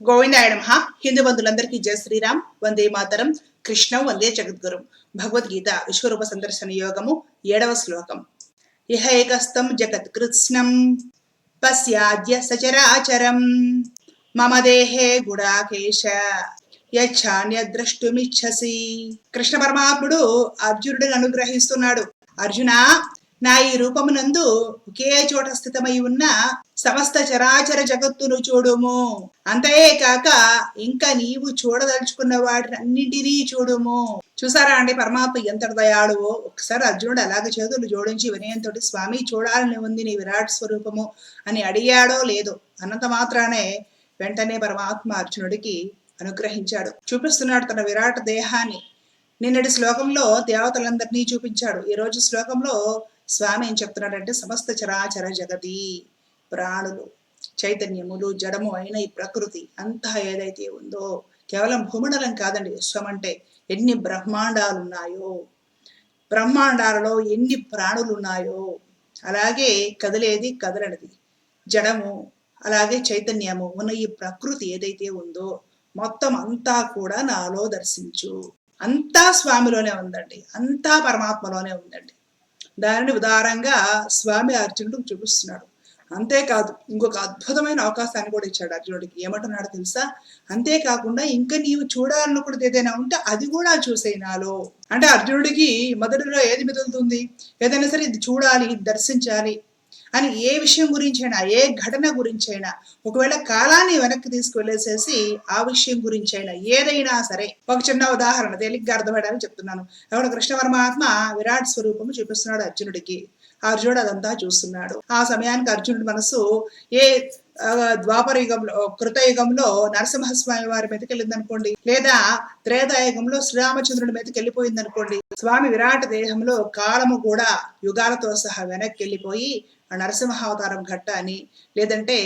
గోవిందాయ నమ. హిందూ బంధువులందరికీ జయ శ్రీరామ్. వందే మాతరం. కృష్ణం వందే జగద్గురు. భగవద్గీత విశ్వరూప సందర్శన యోగము ఏడవ శ్లోకం. ఇహ ఏకస్తం జగత్ కృత్స్నం. పశ్యాద్య సచరాచరం. మమ దేహే గుడాకేశ. యచ్చాన్య ద్రష్టుమిచ్చసి కృష్ణ పరమాత్ముడు అర్జునుడిని అనుగ్రహిస్తున్నాడు. అర్జున నా ఈ రూపమునందు ఒకే చోట స్థితమై ఉన్న సమస్త చరాచర జగత్తును చూడుము. అంతేకాక ఇంకా నీవు చూడదలుచుకున్న వాటిని అన్నింటినీ చూడుము. చూసారా అండి పరమాత్మ ఎంత దయాళువో? ఒకసారి అర్జునుడు అలాగ చేతులు జోడించి వినయంతోటి స్వామి చూడాలని ఉంది నీ విరాట్ స్వరూపము అని అడిగాడో లేదో అన్నంత మాత్రానే వెంటనే పరమాత్మ అర్జునుడికి అనుగ్రహించాడు. చూపిస్తున్నాడు తన విరాట్ దేహాన్ని. నిన్నటి శ్లోకంలో దేవతలందరినీ చూపించాడు. ఈ రోజు శ్లోకంలో స్వామి ఏం చెప్తున్నాడంటే సమస్త చరాచర జగతి ప్రాణులు చైతన్యములు జడము అయిన ఈ ప్రకృతి అంతా ఏదైతే ఉందో కేవలం భూమండలం కాదండి విశ్వం అంటే ఎన్ని బ్రహ్మాండాలు ఉన్నాయో బ్రహ్మాండాలలో ఎన్ని ప్రాణులు ఉన్నాయో అలాగే కదిలేది కదలనిది. జడము అలాగే చైతన్యము ఉన్న ఈ ప్రకృతి ఏదైతే ఉందో మొత్తం అంతా కూడా నాలో దర్శించు. అంతా స్వామిలోనే ఉందండి అంతా పరమాత్మలోనే ఉందండి. దానిని ఉదారంగా స్వామి అర్జునుడికి చూపిస్తున్నాడు. అంతేకాదు ఇంకొక అద్భుతమైన అవకాశాన్ని కూడా ఇచ్చాడు అర్జునుడికి. ఏమంటున్నాడు తెలుసా? అంతేకాకుండా ఇంకా నీవు చూడాలనుకున్నది ఏదైనా ఉంటే అది కూడా చూసేయి నాలో. అంటే అర్జునుడికి మొదటిలో ఏది మిగులుతుంది ఏదైనా సరే ఇది చూడాలి ఇది దర్శించాలి అని ఏ విషయం గురించైనా ఏ ఘటన గురించైనా ఒకవేళ కాలాన్ని వెనక్కి తీసుకువెళ్ళేసేసి ఆ విషయం గురించైనా ఏదైనా సరే ఒక చిన్న ఉదాహరణ తేలిగ్గా అర్థమయ్యడానికి చెప్తున్నాను. ఎవడ కృష్ణ పరమాత్మ విరాట్ స్వరూపము చూపిస్తున్నాడు అర్జునుడికి. అర్జునుడు అదంతా చూస్తున్నాడు. ఆ సమయానికి అర్జునుడి మనసు ఏ ద్వాపర యుగంలో కృతయుగంలో నరసింహస్వామి వారి మీదకి వెళ్ళిందనుకోండి లేదా త్రేతాయుగంలో శ్రీరామచంద్రుడి మీదకి వెళ్ళిపోయింది అనుకోండి స్వామి విరాట దేహంలో కాలము కూడా యుగాలతో సహా వెనక్కి వెళ్ళిపోయి నరసింహావతారం ఘట్ట ఘట్టాన్ని లేదంటే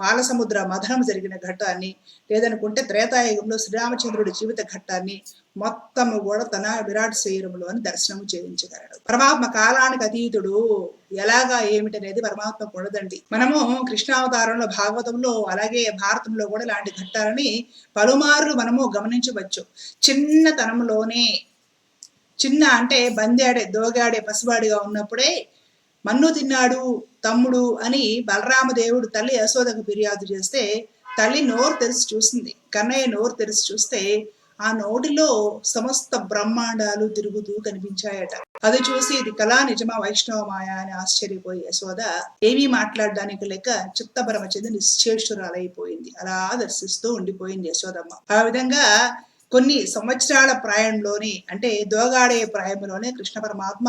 పాలసముద్ర మథనం జరిగిన ఘట్టాన్ని లేదనుకుంటే త్రేతాయుగంలో శ్రీరామచంద్రుడి జీవిత ఘట్టాన్ని మొత్తము కూడా తన విరాట్ శరీరంలోని దర్శనము చేయించగలడు. పరమాత్మ కాలానికి అతీతుడు ఎలాగా ఏమిటనేది పరమాత్మ కూడదండి మనము కృష్ణావతారంలో భాగవతంలో అలాగే భారతంలో కూడా ఇలాంటి ఘట్టాలని పలుమార్లు మనము గమనించవచ్చు. చిన్నతనంలోనే చిన్న అంటే బందాడే దోగాడే పసివాడిగా ఉన్నప్పుడే మన్ను తిన్నాడు తమ్ముడు అని బలరామదేవుడు తల్లి యశోదకు ఫిర్యాదు చేస్తే తల్లి నోరు తెరిచి చూసింది. కన్నయ్య నోరు తెరిచి చూస్తే ఆ నోటిలో సమస్త బ్రహ్మాండాలు తిరుగుతూ కనిపించాయట. అది చూసి ఇది కళా నిజమా వైష్ణవమాయ అని ఆశ్చర్యపోయి యశోద ఏమీ మాట్లాడడానికి లేక చిత్తభరమ చెంది నిశ్చేష్టురాలైపోయింది. అలా దర్శిస్తూ ఉండిపోయింది యశోదమ్మ. ఆ విధంగా కొన్ని సంవత్సరాల ప్రాయంలోనే అంటే దోగాడే ప్రాయంలోనే కృష్ణ పరమాత్మ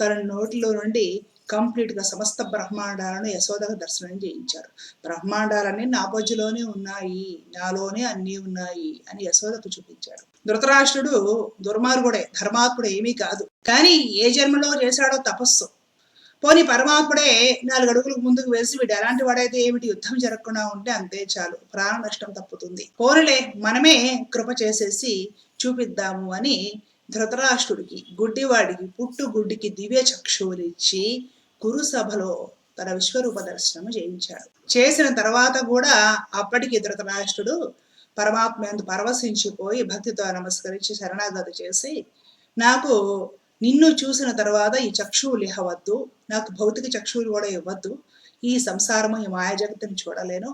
తన నోటిలో నుండి కంప్లీట్గా సమస్త బ్రహ్మాండాలను యశోదకు దర్శనం చేయించారు. బ్రహ్మాండాలన్నీ నా బొజ్జులోనే ఉన్నాయి నాలోనే అన్నీ ఉన్నాయి అని యశోదకు చూపించాడు. ధృతరాష్ట్రుడు దుర్మార్గుడే ధర్మాత్ముడు ఏమీ కాదు. కానీ ఏ జన్మలో చేశాడో తపస్సు. పోనీ పరమాత్ముడే నాలుగు అడుగులు ముందుకు వేసి వీడు ఎలాంటి వాడైతే ఏమిటి యుద్ధం జరగకుండా ఉంటే అంతే చాలు ప్రాణ నష్టం తప్పుతుంది. పోనలే మనమే కృప చేసేసి చూపిద్దాము అని ధృతరాష్ట్రుడికి గుడ్డివాడికి పుట్టు గుడ్డికి దివ్య చక్షువులిచ్చి కురు సభలో తన విశ్వరూప దర్శనము చేయించాడు. చేసిన తర్వాత కూడా అప్పటికి ధృతరాష్ట్రుడు పరమాత్మ ఎందు పరవశించిపోయి భక్తితో నమస్కరించి శరణాగతి చేసి నాకు నిన్ను చూసిన తర్వాత ఈ చక్షువులు ఇవ్వద్దు నాకు భౌతిక చక్షువులు కూడా ఇవ్వద్దు ఈ సంసారము ఈ మాయ జగత్తుని చూడలేను.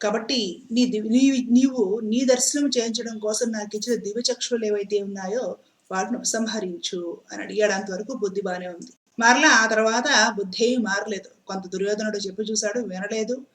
కాబట్టి నీ నీ నీవు నీ దర్శనం చేయించడం కోసం నాకు ఇచ్చిన దివ్య చక్షువులు ఏవైతే ఉన్నాయో వాటిని ఉపసంహరించు అని అడిగేంత వరకు బుద్ధి బానే ఉంది. మరలా? ఆ తర్వాత బుద్ధి ఏమీ మారలేదు. కొంత దుర్యోధనుడు చెప్పి చూశాడు వినలేదు.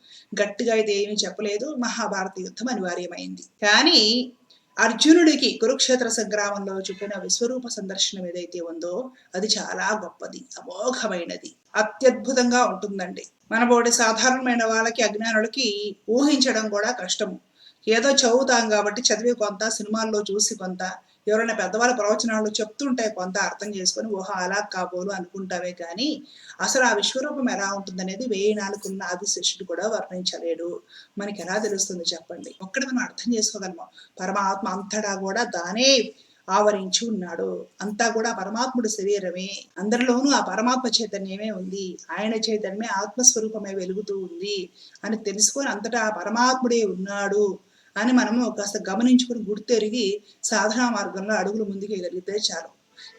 గట్టిగా అయితే ఏమీ చెప్పలేదు. మహాభారత యుద్ధం అనివార్యమైంది. కానీ అర్జునుడికి కురుక్షేత్ర సంగ్రామంలో చూపిన విశ్వరూప సందర్శనం ఏదైతే ఉందో అది చాలా గొప్పది అమోఘమైనది అత్యద్భుతంగా ఉంటుందండి. మనబోటి సాధారణమైన వాళ్ళకి అజ్ఞానులకి ఊహించడం కూడా కష్టము. ఏదో చదువుతాం కాబట్టి చదివి కొంత సినిమాల్లో చూసి కొంత ఎవరైనా పెద్దవాళ్ళ ప్రవచనాలు చెప్తుంటే కొంత అర్థం చేసుకొని ఓహో అలా కాబోలు అనుకుంటామే కానీ అసలు ఆ విశ్వరూపం ఎలా ఉంటుందనేది వేయి నాలుగున్న శిష్యుడు కూడా వర్ణించలేడు. మనకి ఎలా తెలుస్తుంది చెప్పండి? ఒక్కడ మనం అర్థం చేసుకోగలము? పరమాత్మ అంతటా కూడా దానే ఆవరించి ఉన్నాడు. అంతా కూడా పరమాత్ముడు శరీరమే. అందరిలోనూ ఆ పరమాత్మ చైతన్యమే ఉంది. ఆయన చైతన్యమే ఆత్మస్వరూపమే వెలుగుతూ ఉంది అని తెలుసుకొని అంతటా పరమాత్ముడే ఉన్నాడు. అని మనము కాస్త గమనించుకుని గుర్తెరిగి సాధనా మార్గంలో అడుగులు ముందుకు వేయగలిగితే చాలు.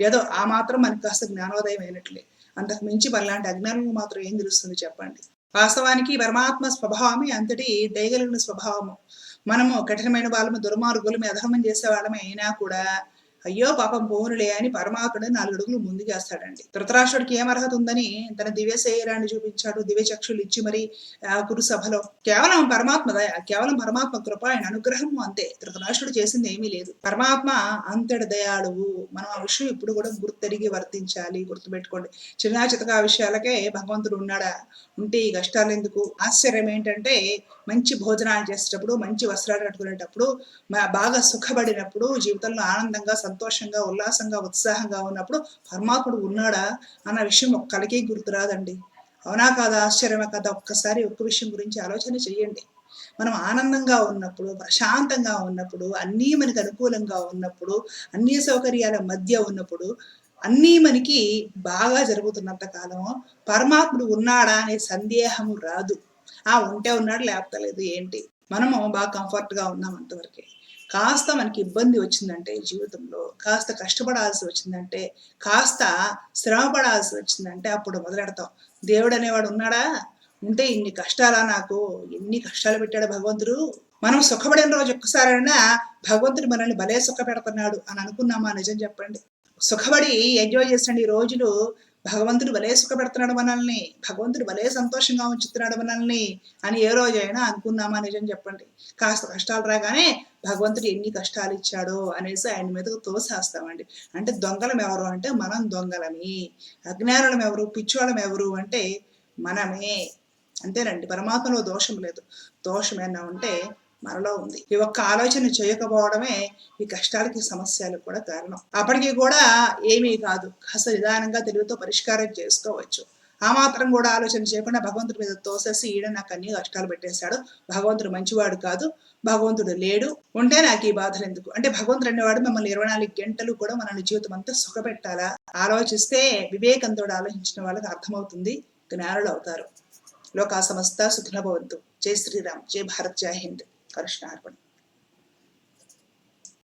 ఏదో ఆ మాత్రం మనకి కాస్త జ్ఞానోదయం అయినట్లే. అంతకు మించి మనలాంటి అజ్ఞానం మాత్రం ఏం తెలుస్తుంది చెప్పండి? వాస్తవానికి పరమాత్మ స్వభావమే అంతటి దయగలిగిన స్వభావము. మనము కఠినమైన వాళ్ళము మీ అధర్మం చేసే వాళ్ళమే అయినా కూడా అయ్యో పాపం పోనులే అని పరమాత్ముడు నాలుగు అడుగులు ముందుకేస్తాడండి ధృతరాష్ట్రుడికి ఏం అర్హత ఉందని తన దివ్య శరీరాన్ని చూపించాడు దివ్య చక్షులు ఇచ్చి మరి ఆ కురు సభలో కేవలం పరమాత్మ దయ కేవలం పరమాత్మ కృప ఆయన అనుగ్రహం అంతే. ధృతరాష్ట్రుడు చేసింది ఏమీ లేదు. పరమాత్మ అంతటి దయాళువు. మనం ఆ విషయం ఇప్పుడు కూడా గుర్తెరిగి వర్తించాలి గుర్తుపెట్టుకోండి. చిన్న చితకా విషయాలకే భగవంతుడు ఉన్నాడా? ఉంటే ఈ కష్టాలు ఎందుకు? ఆశ్చర్యం ఏంటంటే మంచి భోజనాలు చేసేటప్పుడు మంచి వస్త్రాలు కట్టుకునేటప్పుడు బాగా సుఖపడినప్పుడు జీవితంలో ఆనందంగా సంతోషంగా ఉల్లాసంగా ఉత్సాహంగా ఉన్నప్పుడు పరమాత్ముడు ఉన్నాడా అన్న విషయం ఒక్కడికి గుర్తురాదండి అవునా కాదా? ఆశ్చర్యమే కదా? ఒక్కసారి ఒక్క విషయం గురించి ఆలోచన చేయండి. మనం ఆనందంగా ఉన్నప్పుడు ప్రశాంతంగా ఉన్నప్పుడు అన్నీ మనకి అనుకూలంగా ఉన్నప్పుడు అన్ని సౌకర్యాల మధ్య ఉన్నప్పుడు అన్నీ మనకి బాగా జరుగుతున్నంత కాలం పరమాత్ముడు ఉన్నాడా అనే సందేహము రాదు. ఆ ఉంటే ఉన్నాడు లేకపోతే లేదు ఏంటి? మనము బాగా కంఫర్ట్గా ఉన్నాం అంతవరకే. కాస్త మనకి ఇబ్బంది వచ్చిందంటే జీవితంలో కాస్త కష్టపడాల్సి వచ్చిందంటే కాస్త శ్రమపడాల్సి వచ్చిందంటే అప్పుడు మొదలెడతాం. దేవుడు అనేవాడు ఉన్నాడా? ఉంటే ఇన్ని కష్టాలా నాకు? ఎన్ని కష్టాలు పెట్టాడు భగవంతుడు? మనం సుఖపడిన రోజు ఒక్కసారైనా భగవంతుడు మనల్ని భలే సుఖ పెడుతున్నాడు అని అనుకున్నామా? నిజం చెప్పండి. సుఖపడి ఎంజాయ్ చేసిన ఈ రోజులు భగవంతుడు భలే సుఖపెడుతున్నాడు మనల్ని భగవంతుడు భలే సంతోషంగా ఉంచుతున్నాడు మనల్ని అని ఏ రోజైనా అనుకున్నామా నిజం చెప్పండి. కాస్త కష్టాలు రాగానే భగవంతుడు ఎన్ని కష్టాలు ఇచ్చాడో అనేసి ఆయన మీద తోసేస్తామండి అంటే దొంగలం ఎవరు అంటే మనం దొంగలమి. అజ్ఞానులం ఎవరు? పిచ్చోళం ఎవరు? అంటే మనమే. అంతేనండి పరమాత్మలో దోషం లేదు. దోషం ఏమన్నా ఉంటే మనలో ఉంది. ఈ ఒక్క ఆలోచన చేయకపోవడమే ఈ కష్టాలకి సమస్యలకు కూడా కారణం. అప్పటికి కూడా ఏమీ కాదు. కాస్త నిదానంగా తెలివితో పరిష్కారం చేసుకోవచ్చు. ఆ మాత్రం కూడా ఆలోచన చేయకుండా భగవంతుడి మీద తోసేసి ఈడ నాకు అన్ని కష్టాలు పెట్టేశాడు. భగవంతుడు మంచివాడు కాదు. భగవంతుడు లేడు. ఉంటే నాకు ఈ బాధలు ఎందుకు? అంటే భగవంతుడు అనేవాడు మిమ్మల్ని ఇరవై నాలుగు గంటలు కూడా మనల్ని జీవితం అంతా సుఖపెట్టాలా? ఆలోచిస్తే వివేకంతో ఆలోచించిన వాళ్ళకి అర్థమవుతుంది. జ్ఞానులు అవుతారు. లోకా సమస్త సుఖనభవంతు జై శ్రీరామ్. జై భారత్. జై హింద్. కృష్ణ అర్పణ